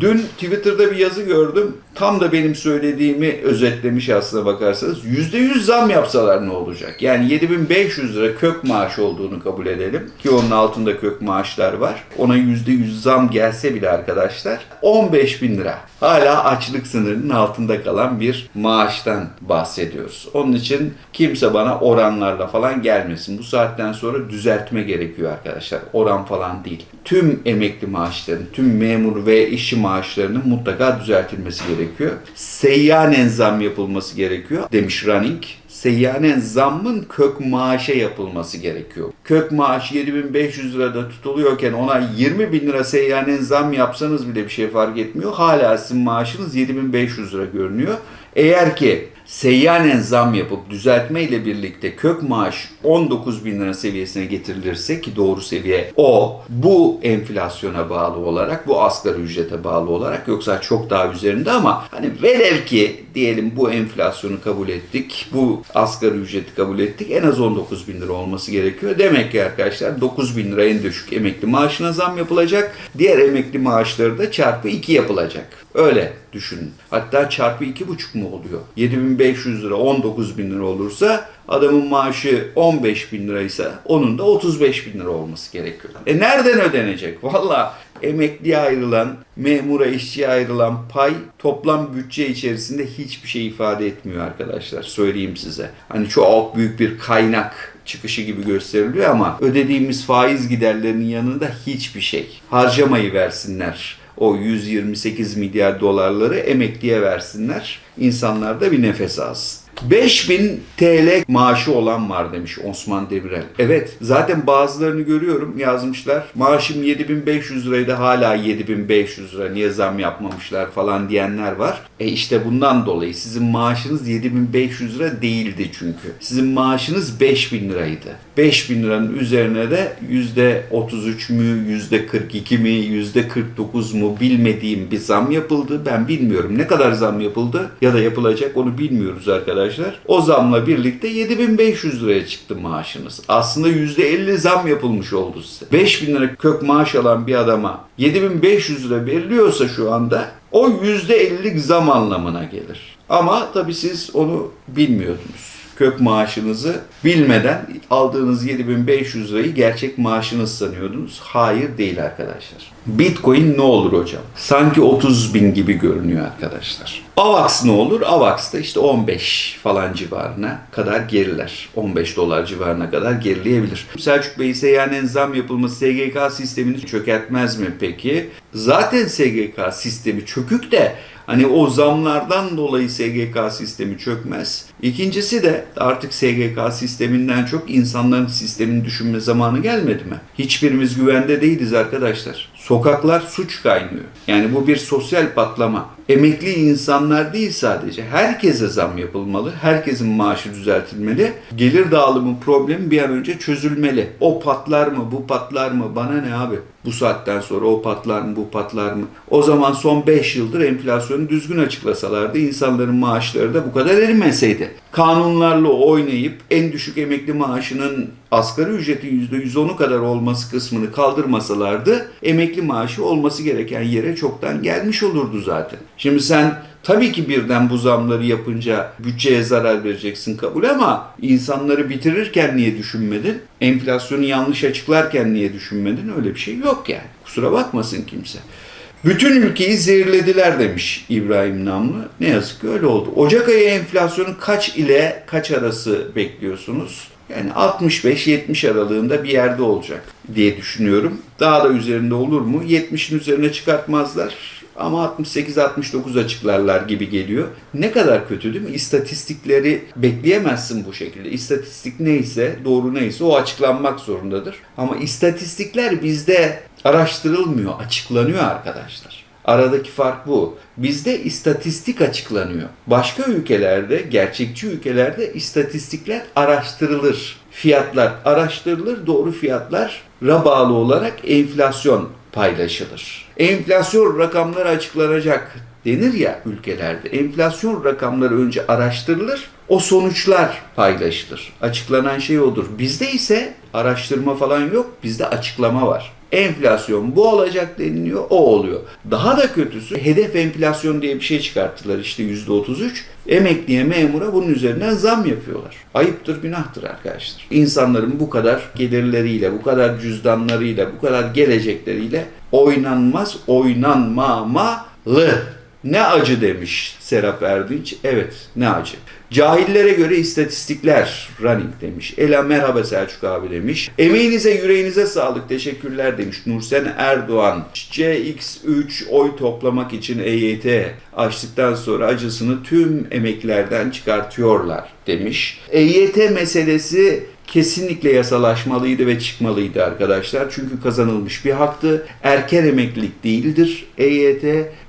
Dün Twitter'da bir yazı gördüm. Tam da benim söylediğimi özetlemiş aslına bakarsanız. %100 zam yapsalar ne olacak? Yani 7500 lira kök maaş olduğunu kabul edelim. Ki onun altında kök maaşlar var. Ona %100 zam gelse bile arkadaşlar 15 bin lira. Hala açlık sınırının altında kalan bir maaştan bahsediyoruz. Onun için kimse bana oranlarla falan gelmesin. Bu saatten sonra düzeltme gerekiyor arkadaşlar. Oran falan değil. Tüm emekli maaşların, tüm memur ve işçi maaşlarının mutlaka düzeltilmesi gerekiyor. Seyyanen zam yapılması gerekiyor demiş Running. Seyyanen zammın kök maaşa yapılması gerekiyor. Kök maaş 7500 lirada tutuluyorken ona 20 bin lira seyyanen zam yapsanız bile bir şey fark etmiyor. Hala sizin maaşınız 7500 lira görünüyor. Eğer ki seyyanen zam yapıp düzeltme ile birlikte kök maaş 19 bin lira seviyesine getirilirse ki doğru seviye o bu enflasyona bağlı olarak bu asgari ücrete bağlı olarak yoksa çok daha üzerinde ama hani velev ki diyelim bu enflasyonu kabul ettik bu asgari ücreti kabul ettik en az 19 bin lira olması gerekiyor. Demek ki arkadaşlar 9 bin lira en düşük emekli maaşına zam yapılacak diğer emekli maaşları da çarpı 2 yapılacak. Öyle düşünün. Hatta çarpı iki buçuk mu oluyor? 7500 lira 19 bin lira olursa adamın maaşı 15 bin liraysa onun da 35 bin lira olması gerekiyor. E nereden ödenecek? Valla emekliye ayrılan, memura işçiye ayrılan pay toplam bütçe içerisinde hiçbir şey ifade etmiyor arkadaşlar. Söyleyeyim size. Hani çok büyük bir kaynak çıkışı gibi gösteriliyor ama ödediğimiz faiz giderlerinin yanında hiçbir şey. Harcamayı versinler o 128 milyar dolarları emekliye versinler. İnsanlar da bir nefes alsın. 5000 TL maaşı olan var demiş Osman Demirel. Evet zaten bazılarını görüyorum yazmışlar. Maaşım 7500 liraydı hala 7500 lira niye zam yapmamışlar falan diyenler var. E işte bundan dolayı sizin maaşınız 7500 lira değildi çünkü. Sizin maaşınız 5000 liraydı. 5000 liranın üzerine de %33 mü, %42 mi, %49 mu bilmediğim bir zam yapıldı. Ben bilmiyorum ne kadar zam yapıldı ya da yapılacak onu bilmiyoruz arkadaşlar. O zamla birlikte 7500 liraya çıktı maaşınız. Aslında %50 zam yapılmış oldu size. 5000 lira kök maaş alan bir adama 7500 lira veriliyorsa şu anda o %50 zam anlamına gelir. Ama tabii siz onu bilmiyordunuz kök maaşınızı bilmeden aldığınız 7500 lirayı gerçek maaşınız sanıyordunuz. Hayır değil arkadaşlar. Bitcoin ne olur hocam? Sanki 30 bin gibi görünüyor arkadaşlar. AVAX ne olur? AVAX da işte 15 falan civarına kadar geriler. 15 dolar civarına kadar gerileyebilir. Selçuk Bey seyyanen zam yapılması SGK sistemini çökertmez mi peki? Zaten SGK sistemi çökük de Hani o zamlardan dolayı SGK sistemi çökmez. İkincisi de artık SGK sisteminden çok insanların sistemini düşünme zamanı gelmedi mi? Hiçbirimiz güvende değiliz arkadaşlar. Sokaklar suç kaynıyor. Yani bu bir sosyal patlama. Emekli insanlar değil sadece. Herkese zam yapılmalı. Herkesin maaşı düzeltilmeli. Gelir dağılımı problemi bir an önce çözülmeli. O patlar mı, bu patlar mı? Bana ne abi? Bu saatten sonra o patlar mı, bu patlar mı? O zaman son 5 yıldır enflasyonu düzgün açıklasalardı insanların maaşları da bu kadar erimeseydi. Kanunlarla oynayıp en düşük emekli maaşının asgari ücretin %110'u kadar olması kısmını kaldırmasalardı emekli maaşı olması gereken yere çoktan gelmiş olurdu zaten. Şimdi sen tabii ki birden bu zamları yapınca bütçeye zarar vereceksin kabul ama insanları bitirirken niye düşünmedin? Enflasyonu yanlış açıklarken niye düşünmedin? Öyle bir şey yok yani. Kusura bakmasın kimse. Bütün ülkeyi zehirlediler demiş İbrahim Namlı. Ne yazık ki öyle oldu. Ocak ayı enflasyonu kaç ile kaç arası bekliyorsunuz? Yani 65-70 aralığında bir yerde olacak diye düşünüyorum. Daha da üzerinde olur mu? 70'in üzerine çıkartmazlar ama 68-69 açıklarlar gibi geliyor. Ne kadar kötü değil mi? İstatistikleri bekleyemezsin bu şekilde. İstatistik neyse, doğru neyse o açıklanmak zorundadır. Ama istatistikler bizde araştırılmıyor, açıklanıyor arkadaşlar. Aradaki fark bu. Bizde istatistik açıklanıyor. Başka ülkelerde, gerçekçi ülkelerde istatistikler araştırılır. Fiyatlar araştırılır, doğru fiyatlara bağlı olarak enflasyon paylaşılır. Enflasyon rakamları açıklanacak denir ya ülkelerde. Enflasyon rakamları önce araştırılır, o sonuçlar paylaşılır. Açıklanan şey odur. Bizde ise araştırma falan yok, bizde açıklama var. Enflasyon bu olacak deniliyor, o oluyor. Daha da kötüsü hedef enflasyon diye bir şey çıkarttılar işte %33. Emekliye, memura bunun üzerinden zam yapıyorlar. Ayıptır, günahtır arkadaşlar. İnsanların bu kadar gelirleriyle, bu kadar cüzdanlarıyla, bu kadar gelecekleriyle oynanmaz, oynanmamalı. Ne acı demiş Serap Erdinç. Evet ne acı. Cahillere göre istatistikler running demiş. Ela merhaba Selçuk abi demiş. Emeğinize yüreğinize sağlık teşekkürler demiş. Nursen Erdoğan. CX3 oy toplamak için EYT açtıktan sonra acısını tüm emeklilerden çıkartıyorlar demiş. EYT meselesi kesinlikle yasalaşmalıydı ve çıkmalıydı arkadaşlar. Çünkü kazanılmış bir haktı. Erken emeklilik değildir EYT.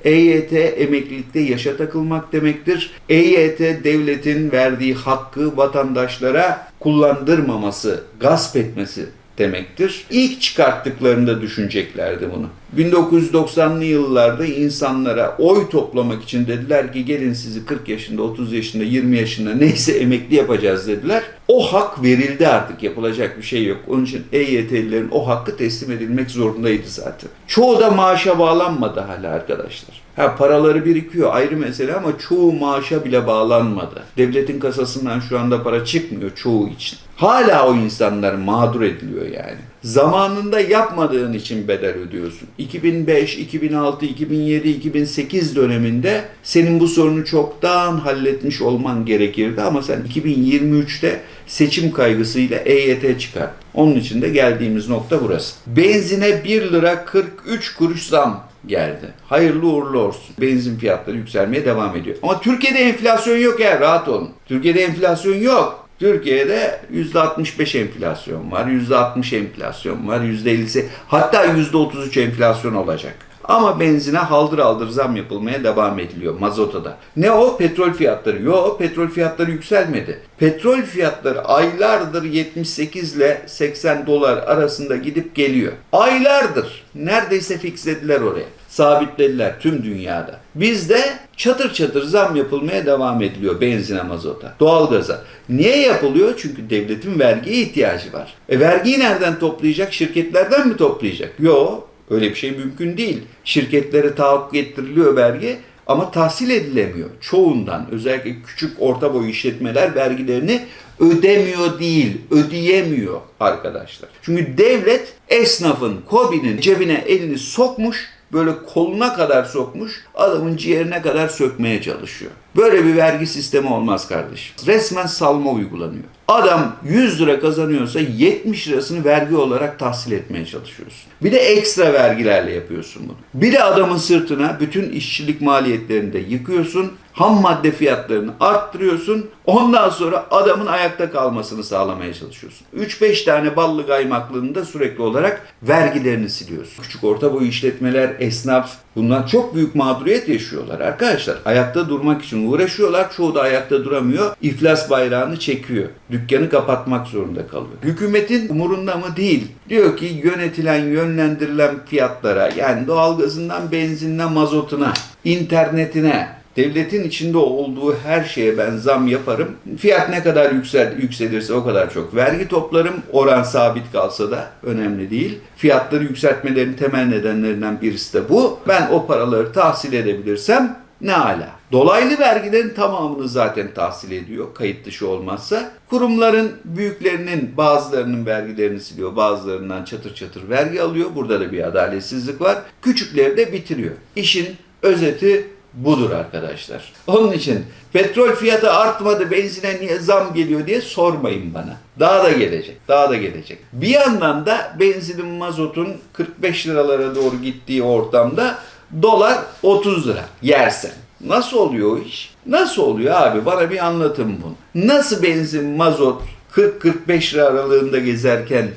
EYT emeklilikte yaşa takılmak demektir. EYT devletin verdiği hakkı vatandaşlara kullandırmaması, gasp etmesi demektir. İlk çıkarttıklarında düşüneceklerdi bunu. 1990'lı yıllarda insanlara oy toplamak için dediler ki gelin sizi 40 yaşında, 30 yaşında, 20 yaşında neyse emekli yapacağız dediler. O hak verildi artık yapılacak bir şey yok. Onun için EYT'lilerin o hakkı teslim edilmek zorundaydı zaten. Çoğu da maaşa bağlanmadı hala arkadaşlar. Ha paraları birikiyor ayrı mesele ama çoğu maaşa bile bağlanmadı. Devletin kasasından şu anda para çıkmıyor çoğu için. Hala o insanlar mağdur ediliyor yani. Zamanında yapmadığın için bedel ödüyorsun. 2005, 2006, 2007, 2008 döneminde senin bu sorunu çoktan halletmiş olman gerekirdi ama sen 2023'te seçim kaygısıyla EYT çıkar. Onun için de geldiğimiz nokta burası. Benzine 1 lira 43 kuruş zam geldi. Hayırlı uğurlu olsun. Benzin fiyatları yükselmeye devam ediyor. Ama Türkiye'de enflasyon yok ya rahat olun. Türkiye'de enflasyon yok. Türkiye'de %65 enflasyon var, %60 enflasyon var, %50'si hatta %33 enflasyon olacak. Ama benzine haldır haldır zam yapılmaya devam ediliyor mazota da. Ne o? Petrol fiyatları. Yo petrol fiyatları yükselmedi. Petrol fiyatları aylardır 78 ile 80 dolar arasında gidip geliyor. Aylardır. Neredeyse fixlediler oraya. Sabitlediler tüm dünyada. Bizde çatır çatır zam yapılmaya devam ediliyor benzine, mazota, doğalgaza. Niye yapılıyor? Çünkü devletin vergiye ihtiyacı var. E vergiyi nereden toplayacak? Şirketlerden mi toplayacak? Yo, öyle bir şey mümkün değil. Şirketlere tahakkuk ettiriliyor vergi ama tahsil edilemiyor. Çoğundan özellikle küçük orta boy işletmeler vergilerini ödemiyor değil, ödeyemiyor arkadaşlar. Çünkü devlet esnafın, kobinin cebine elini sokmuş, böyle koluna kadar sokmuş, adamın ciğerine kadar sökmeye çalışıyor. Böyle bir vergi sistemi olmaz kardeşim. Resmen salma uygulanıyor. Adam 100 lira kazanıyorsa 70 lirasını vergi olarak tahsil etmeye çalışıyorsun. Bir de ekstra vergilerle yapıyorsun bunu. Bir de adamın sırtına bütün işçilik maliyetlerini de yıkıyorsun. Ham madde fiyatlarını arttırıyorsun. Ondan sonra adamın ayakta kalmasını sağlamaya çalışıyorsun. 3-5 tane ballı kaymaklığını da sürekli olarak vergilerini siliyorsun. Küçük orta boy işletmeler, esnaf bunlar çok büyük mağduriyet yaşıyorlar arkadaşlar. Ayakta durmak için uğraşıyorlar. Çoğu da ayakta duramıyor. İflas bayrağını çekiyor. Dükkanı kapatmak zorunda kalıyor. Hükümetin umurunda mı değil. Diyor ki yönetilen, yönlendirilen fiyatlara yani doğalgazından benzinine, mazotuna, internetine, devletin içinde olduğu her şeye ben zam yaparım. Fiyat ne kadar yüksel, yükselirse o kadar çok vergi toplarım. Oran sabit kalsa da önemli değil. Fiyatları yükseltmelerin temel nedenlerinden birisi de bu. Ben o paraları tahsil edebilirsem ne ala. Dolaylı vergilerin tamamını zaten tahsil ediyor kayıt dışı olmazsa. Kurumların büyüklerinin bazılarının vergilerini siliyor, bazılarından çatır çatır vergi alıyor. Burada da bir adaletsizlik var. Küçükleri de bitiriyor. İşin özeti budur arkadaşlar. Onun için petrol fiyatı artmadı, benzine niye zam geliyor diye sormayın bana. Daha da gelecek, daha da gelecek. Bir yandan da benzinin, mazotun 45 liralara doğru gittiği ortamda dolar 30 lira yersen. Nasıl oluyor o iş? Nasıl oluyor abi? Bana bir anlatın bunu. Nasıl benzin, mazot 40-45 lira aralığında gezerken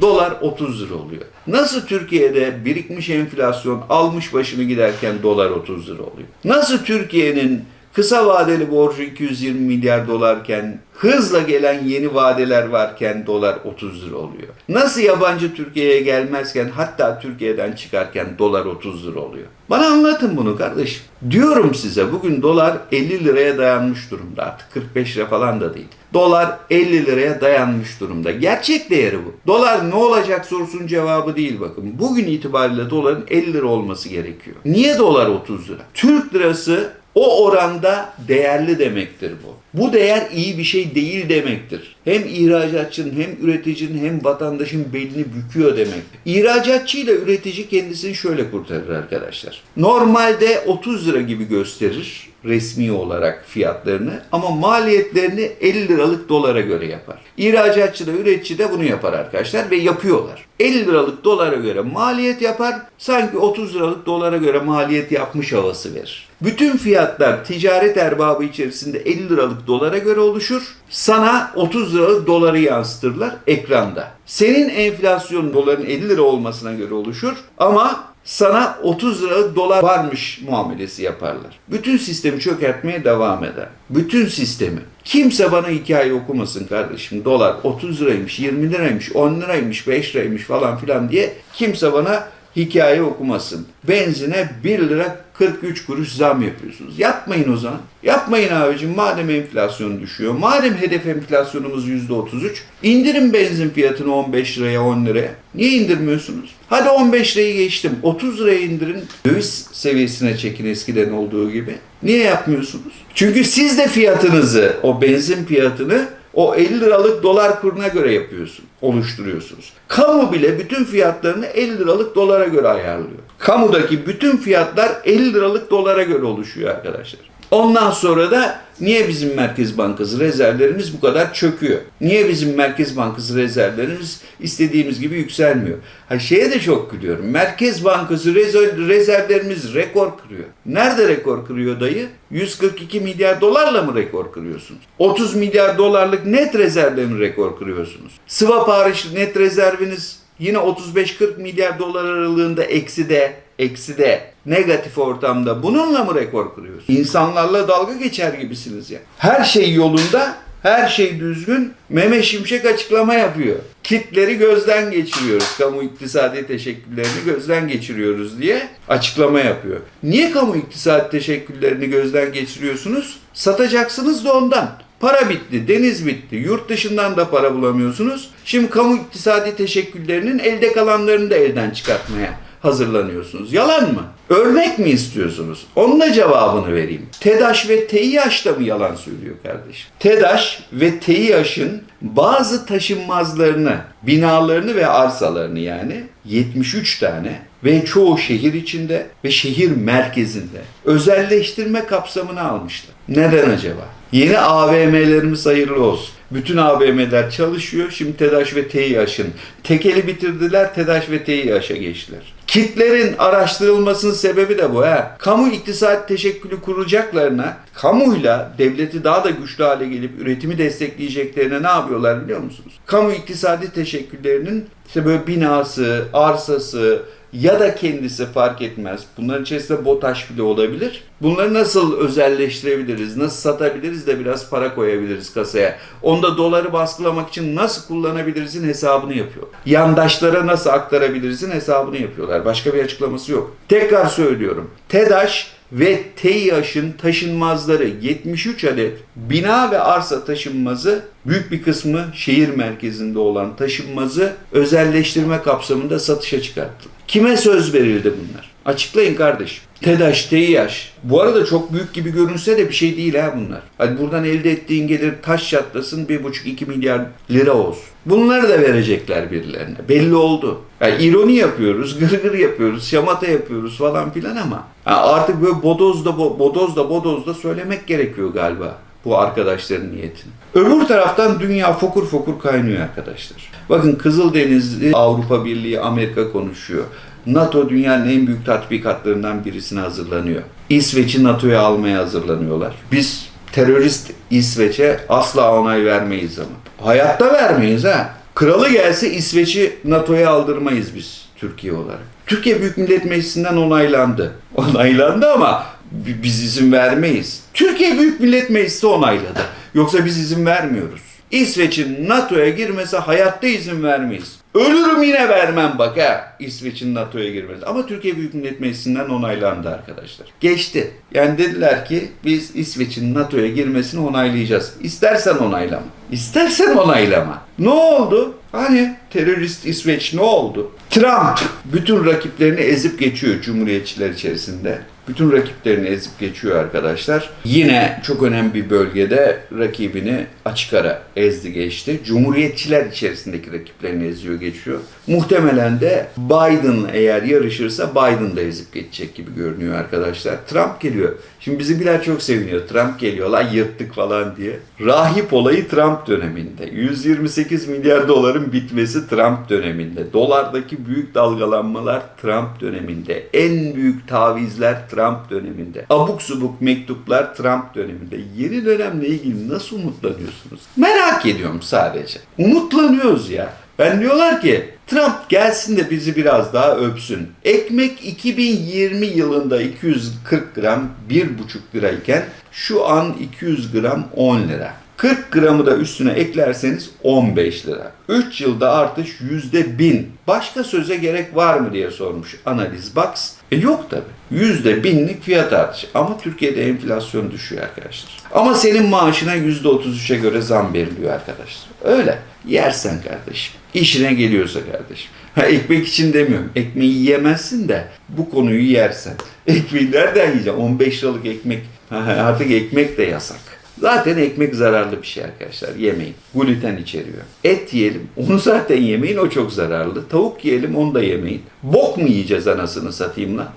dolar 30 lira oluyor. Nasıl Türkiye'de birikmiş enflasyon almış başını giderken dolar 30 lira oluyor? Nasıl Türkiye'nin Kısa vadeli borcu 220 milyar dolarken, hızla gelen yeni vadeler varken dolar 30 lira oluyor. Nasıl yabancı Türkiye'ye gelmezken hatta Türkiye'den çıkarken dolar 30 lira oluyor? Bana anlatın bunu kardeşim. Diyorum size bugün dolar 50 liraya dayanmış durumda artık 45 lira falan da değil. Dolar 50 liraya dayanmış durumda. Gerçek değeri bu. Dolar ne olacak sorusunun cevabı değil bakın. Bugün itibariyle doların 50 lira olması gerekiyor. Niye dolar 30 lira? Türk lirası o oranda değerli demektir bu. Bu değer iyi bir şey değil demektir. Hem ihracatçının hem üreticinin hem vatandaşın belini büküyor demek. İhracatçı ile üretici kendisini şöyle kurtarır arkadaşlar. Normalde 30 lira gibi gösterir resmi olarak fiyatlarını ama maliyetlerini 50 liralık dolara göre yapar. İhracatçı da üretici de bunu yapar arkadaşlar ve yapıyorlar. 50 liralık dolara göre maliyet yapar, sanki 30 liralık dolara göre maliyet yapmış havası verir. Bütün fiyatlar ticaret erbabı içerisinde 50 liralık dolara göre oluşur. Sana 30 liralık doları yansıtırlar ekranda. Senin enflasyon doların 50 lira olmasına göre oluşur ama sana 30 liralık dolar varmış muamelesi yaparlar. Bütün sistemi çökertmeye devam eder. Bütün sistemi. Kimse bana hikaye okumasın kardeşim. Dolar 30 liraymış, 20 liraymış, 10 liraymış, 5 liraymış falan filan diye kimse bana hikaye okumasın. Benzine 1 lira 43 kuruş zam yapıyorsunuz. Yapmayın o zaman. Yapmayın abicim madem enflasyon düşüyor. Madem hedef enflasyonumuz %33. indirin benzin fiyatını 15 liraya 10 liraya. Niye indirmiyorsunuz? Hadi 15 lirayı geçtim. 30 liraya indirin. Döviz seviyesine çekin eskiden olduğu gibi. Niye yapmıyorsunuz? Çünkü siz de fiyatınızı, o benzin fiyatını o 50 liralık dolar kuruna göre yapıyorsun, oluşturuyorsunuz. Kamu bile bütün fiyatlarını 50 liralık dolara göre ayarlıyor. Kamudaki bütün fiyatlar 50 liralık dolara göre oluşuyor arkadaşlar. Ondan sonra da niye bizim Merkez Bankası rezervlerimiz bu kadar çöküyor? Niye bizim Merkez Bankası rezervlerimiz istediğimiz gibi yükselmiyor? Ha şeye de çok gülüyorum. Merkez Bankası rezerv- rezervlerimiz rekor kırıyor. Nerede rekor kırıyor dayı? 142 milyar dolarla mı rekor kırıyorsunuz? 30 milyar dolarlık net rezervle mi rekor kırıyorsunuz? Swap hariç net rezerviniz yine 35-40 milyar dolar aralığında eksi de eksi de negatif ortamda bununla mı rekor kırıyorsunuz? İnsanlarla dalga geçer gibisiniz ya. Her şey yolunda, her şey düzgün. Meme Şimşek açıklama yapıyor. Kitleri gözden geçiriyoruz. Kamu iktisadi teşekküllerini gözden geçiriyoruz diye açıklama yapıyor. Niye kamu iktisadi teşekküllerini gözden geçiriyorsunuz? Satacaksınız da ondan. Para bitti, deniz bitti, yurt dışından da para bulamıyorsunuz. Şimdi kamu iktisadi teşekküllerinin elde kalanlarını da elden çıkartmaya hazırlanıyorsunuz. Yalan mı? Örnek mi istiyorsunuz? Onun da cevabını vereyim. TEDAŞ ve TİAŞ da mı yalan söylüyor kardeşim? TEDAŞ ve TİAŞ'ın bazı taşınmazlarını, binalarını ve arsalarını yani 73 tane ve çoğu şehir içinde ve şehir merkezinde özelleştirme kapsamına almışlar. Neden acaba? Yeni AVM'lerimiz hayırlı olsun. Bütün AVM'ler çalışıyor. Şimdi TEDAŞ ve TİAŞ'ın tekeli bitirdiler. TEDAŞ ve TİAŞ'a geçtiler. Kitlerin araştırılmasının sebebi de bu. ha. Kamu iktisat teşekkülü kuracaklarına, kamuyla devleti daha da güçlü hale gelip üretimi destekleyeceklerine ne yapıyorlar biliyor musunuz? Kamu iktisadi teşekküllerinin işte böyle binası, arsası, ya da kendisi fark etmez. Bunların içerisinde BOTAŞ bile olabilir. Bunları nasıl özelleştirebiliriz, nasıl satabiliriz de biraz para koyabiliriz kasaya. Onda doları baskılamak için nasıl kullanabilirizin hesabını yapıyor. Yandaşlara nasıl aktarabilirizin hesabını yapıyorlar. Başka bir açıklaması yok. Tekrar söylüyorum. TEDAŞ ve TİAŞ'ın taşınmazları 73 adet bina ve arsa taşınmazı büyük bir kısmı şehir merkezinde olan taşınmazı özelleştirme kapsamında satışa çıkarttı. Kime söz verildi bunlar? Açıklayın kardeşim. TEDAŞ, TİAŞ. Bu arada çok büyük gibi görünse de bir şey değil ha bunlar. Hadi buradan elde ettiğin gelir taş çatlasın 1,5-2 milyar lira olsun. Bunları da verecekler birilerine. Belli oldu. Yani ironi yapıyoruz, gırgır yapıyoruz, şamata yapıyoruz falan filan ama ha artık böyle bodozda, bo- bodozda, bodozda söylemek gerekiyor galiba bu arkadaşların niyetini. Öbür taraftan dünya fokur fokur kaynıyor arkadaşlar. Bakın Kızıldenizli Avrupa Birliği Amerika konuşuyor. NATO dünyanın en büyük tatbikatlarından birisine hazırlanıyor. İsveç'i NATO'ya almaya hazırlanıyorlar. Biz terörist İsveç'e asla onay vermeyiz ama. Hayatta vermeyiz ha. Kralı gelse İsveç'i NATO'ya aldırmayız biz Türkiye olarak. Türkiye Büyük Millet Meclisi'nden onaylandı. Onaylandı ama bi- biz izin vermeyiz. Türkiye Büyük Millet Meclisi onayladı. Yoksa biz izin vermiyoruz. İsveç'in NATO'ya girmesi hayatta izin vermeyiz. Ölürüm yine vermem bak ha İsveç'in NATO'ya girmesi. Ama Türkiye Büyük Millet Meclisi'nden onaylandı arkadaşlar. Geçti. Yani dediler ki biz İsveç'in NATO'ya girmesini onaylayacağız. İstersen onaylama. İstersen onaylama. Ne oldu? Hani terörist İsveç ne oldu? Trump bütün rakiplerini ezip geçiyor Cumhuriyetçiler içerisinde. Bütün rakiplerini ezip geçiyor arkadaşlar. Yine çok önemli bir bölgede rakibini açık ara ezdi geçti. Cumhuriyetçiler içerisindeki rakiplerini eziyor geçiyor. Muhtemelen de Biden eğer yarışırsa Biden da ezip geçecek gibi görünüyor arkadaşlar. Trump geliyor. Şimdi bizimkiler çok seviniyor. Trump geliyor lan yırttık falan diye. Rahip olayı Trump döneminde. 128 milyar doların bitmesi Trump döneminde. Dolardaki büyük dalgalanmalar Trump döneminde. En büyük tavizler Trump döneminde. Abuk subuk mektuplar Trump döneminde. Yeni dönemle ilgili nasıl umutlanıyorsunuz? Merak ediyorum sadece. Umutlanıyoruz ya. Ben diyorlar ki Trump gelsin de bizi biraz daha öpsün. Ekmek 2020 yılında 240 gram 1,5 lirayken şu an 200 gram 10 lira. 40 gramı da üstüne eklerseniz 15 lira. 3 yılda artış %1000. Başka söze gerek var mı diye sormuş Analiz Box. E yok tabi. %1000'lik fiyat artışı. Ama Türkiye'de enflasyon düşüyor arkadaşlar. Ama senin maaşına %33'e göre zam veriliyor arkadaşlar. Öyle. Yersen kardeşim. İşine geliyorsa kardeşim. Ha ekmek için demiyorum. Ekmeği yiyemezsin de bu konuyu yersen. Ekmeği nereden yiyeceksin? 15 liralık ekmek. Ha, artık ekmek de yasak. Zaten ekmek zararlı bir şey arkadaşlar. Yemeyin. Gluten içeriyor. Et yiyelim. Onu zaten yemeyin. O çok zararlı. Tavuk yiyelim. Onu da yemeyin. Bok mu yiyeceğiz anasını satayım lan?